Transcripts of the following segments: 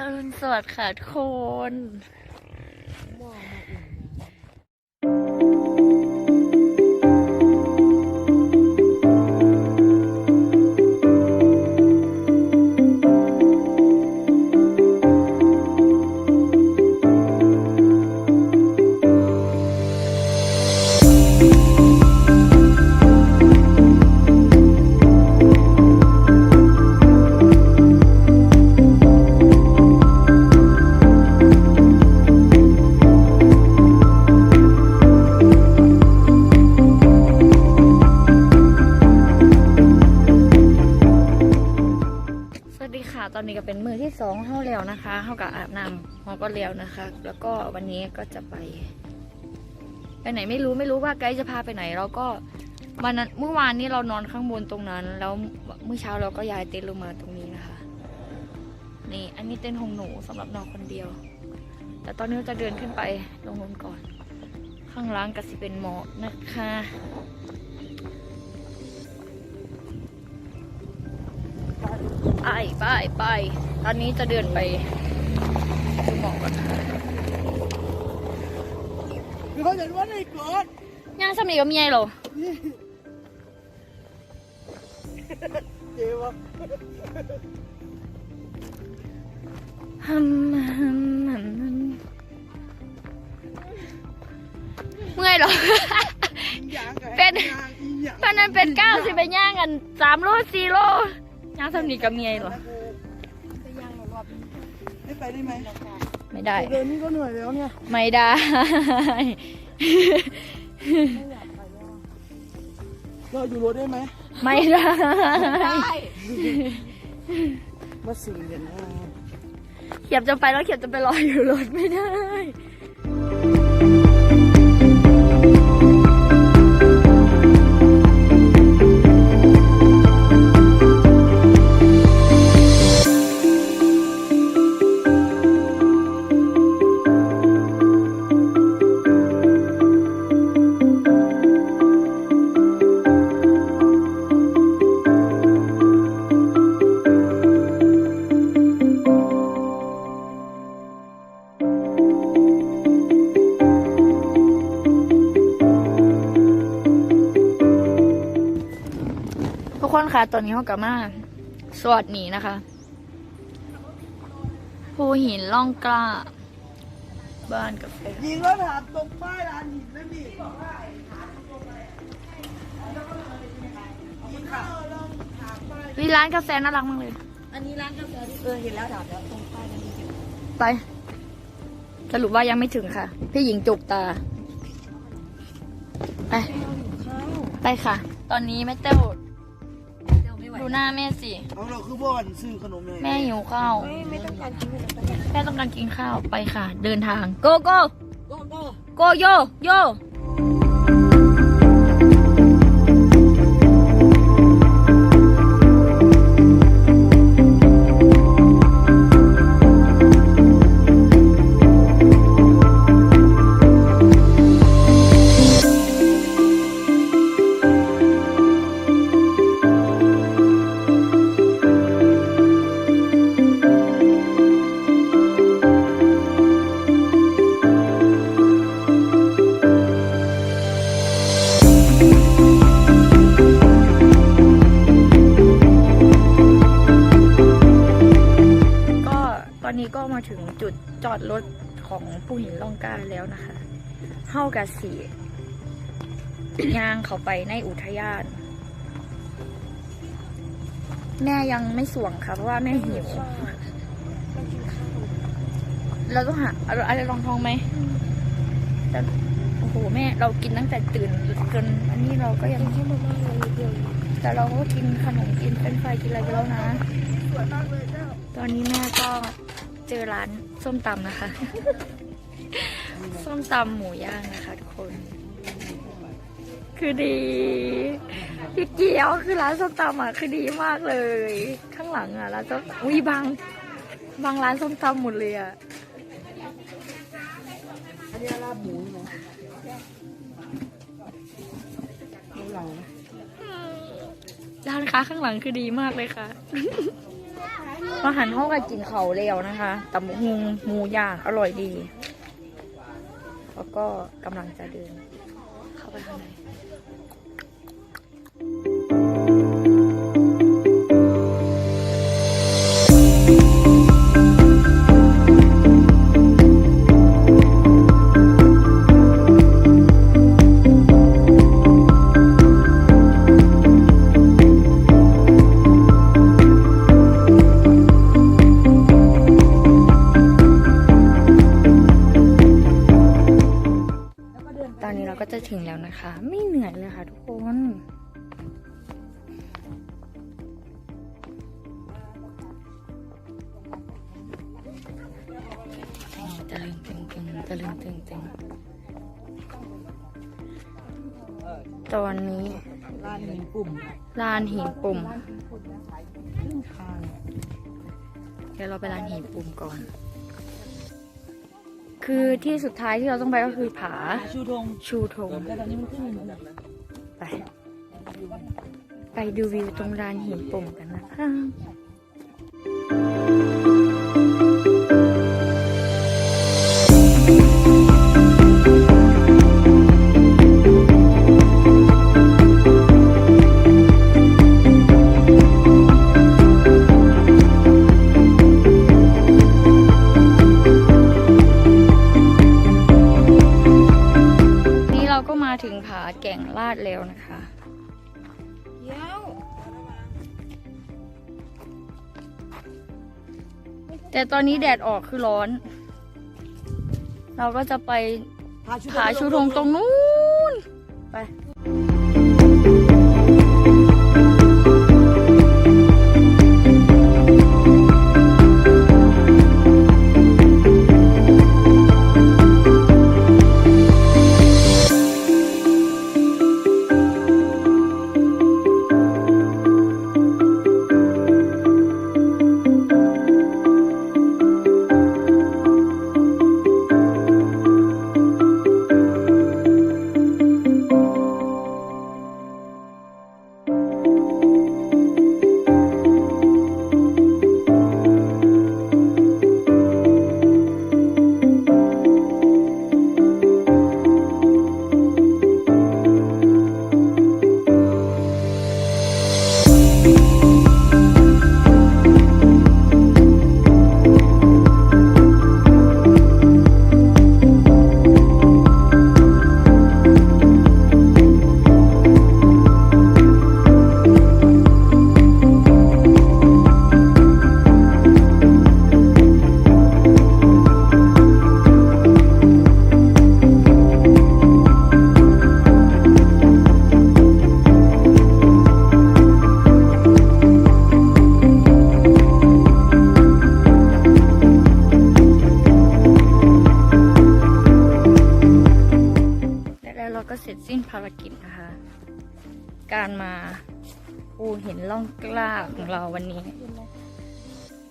อรุณสวัสดิ์ค่ะทุกคน นี้ก็เป็นมือที่สองเข้าแล้วนะคะเข้ากับอาบน้ำเราก็แล้วนะคะ แล้วก็วันนี้ก็จะไป ไปไหนไม่รู้ไม่รู้ว่าไกด์จะพาไปไหนเราก็วันนั้นเมื่อวานนี้เรานอนข้างบนตรงนั้น แล้วเมื่อเช้าเราก็ย้ายเต็นท์ลงมาตรงนี้นะคะ นี่ อันนี้เต็นท์ของหนูสำหรับนอนคนเดียว แต่ตอนนี้เราจะเดินขึ้นไปลงนู้นก่อน ข้างล่างก็สิเป็นหมอกนะคะ ไปไปไปตอนนี้จะเดินไปดูหมอกก่อนค่ะมีคนเห็นว่าในกดย่างสมีกับเมียเหรอเจ๊วะฮัมฮัมฮัมฮัมเมื่อยเหรอยางกับเป็นยางอีหยังตอนนั้นเป็นเก้าสิไปย่างกันสามโลสี่โล ย่างสมีกับเมียเหรอไม่ไปได้ไหมไม่ได้เดินนี่ก็เหนื่อยแล้วเนี่ย ไม่ได้เราอยู่รถได้ไหมไม่ได้มาสิ่งเด่นนะเขียบจะไปแล้วเขียบจะไปรออยู่รถไม่ได้ คนคะตอนนี้เขากลับมาสวัสดีนะคะ ภูหินล่องกล้า บ้านกาแฟยิงแล้วถามตรงป้ายร้านหินนั่นดิยิงค่ะวิร้านกาแฟน่ารักมากเลย อันนี้ร้านกาแฟที่เออเห็นแล้วถามแล้วตรงป้ายนั้นจริงไป สรุปว่ายังไม่ถึงค่ะ พี่หญิงจุกตา ไป ไปค่ะ ตอนนี้แม่เต้วเดี๋ยว ไม่ไหวดูหน้าแม่สิ เอาเราคือบ่อนซื้อขนมเลยแม่หิวข้าว ไม่ไม่ต้องการกินขนมปังแม่ต้องการกินข้าวไปค่ะ เดินทาง โกโกโก้โก้โกโยโย นี้ก็มาถึงจุดจอดรถของผู้หินล่องกล้าแล้วนะคะเข้ากับสีย่างเขาไปในอุทยาน แม่ยังไม่สวงค่ะ เพราะว่าแม่หิวเราต้องหาอะไรอะไรองท้องไหมแต่โอ้โหแม่เรากินตั้งแต่ตื่นจนอันนี้เราก็ยังแค่มาม่าเลยเดียวแต่เราก็กินขนมกินเป็นไฟกินอะไรไปแล้วนะตอนนี้แม่ก็ เจอร้านส้มตำนะคะ ส้มตำหมูย่างนะคะทุกคน คือดี พี่เกียวคือร้านส้มตำอะคือดีมากเลย ข้างหลังอะร้านส้มอุ้ยบางบางร้านส้มตำหมดเลยอะอันนี้ลาบหมูนะเอาหลังร้านค้าข้างหลังคือดีมากเลยค่ะ มาหันห้องกันกินเขาวแล้วนะคะตำบกหุงหมูย่างอร่อยดี แล้วก็กำลังจะเดิน เข้าไปข้างใน ตะลึงตึงตึงตะลึงตึงตึงตอนนี้ร้านมีปุ่มลานหินปุ่มครึ่งทางเดี๋ยวเราไปลานหินปุ่มก่อน คือที่สุดท้ายที่เราต้องไปก็คือผาชูธงชูธงแต่ตอนนี้มันขึ้นอยู่นะไป ไปดูวิวตรงลานหินปุ่มกันนะคะ แต่ตอนนี้แดดออกคือร้อน เราก็จะไปผาชูธงตรงนู้นไป สิ้นภารกิจนะคะ การมาปูเห็นล่องกล้าของเราวันนี้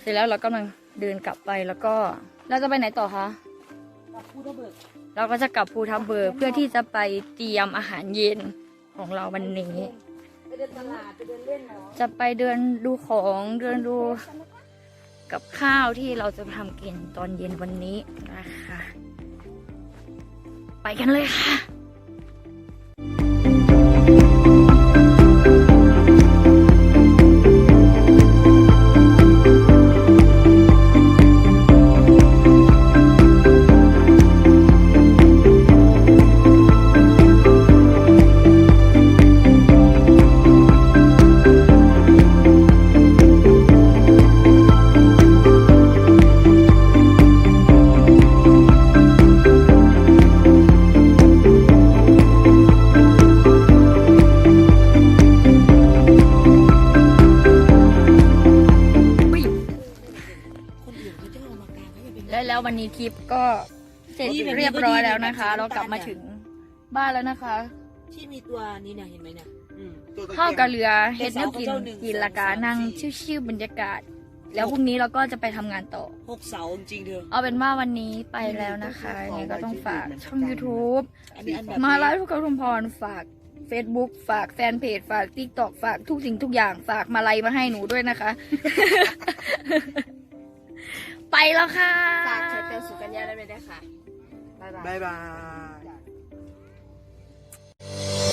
เสร็จแล้วเรากำลังเดินกลับไปแล้วก็เราจะไปไหนต่อคะเราก็จะกลับภูทับเบิกเพื่อที่จะไปเตรียมอาหารเย็นของเราวันนี้ไปเดินตลาดไปเดินเล่นเหรอจะไปเดินดูของเดินดูกับข้าวที่เราจะทำกินตอนเย็นวันนี้นะคะ ไปกันเลยค่ะ และแล้ววันนี้ทริปก็เสร็จเรียบร้อยแล้วนะคะ เรากลับมาถึงบ้านแล้วนะคะ ที่มีตัวนี้เนี่ยเห็นไหมเนี่ยอืมตัวตะข้าวเกียกับบเรือเฮ็ดแนวกินเจ้าหนึ่งกินละกาสองสามนั่งสี่ชิวๆบรรยากาศ แล้วพรุ่งนี้เราก็จะไปทำงานต่อ หกเสาจริงๆเธอเอาเป็นว่าวันนี้ไปแล้วนะคะยังไงก็ต้องฝากช่อง YouTube อันนี้อันแบบมาไลฟ์ทุกคนทุมพรฝาก Facebook ฝากแฟนเพจ ฝาก TikTok ฝากทุกสิ่งทุกอย่าง ฝากมาไลฟ์มาให้หนูด้วยนะคะ ไปแล้วค่ะฝากใช้เตลสุกัญญาได้ไหมได้ค่ะ บ๊ายบาย บ๊ายบาย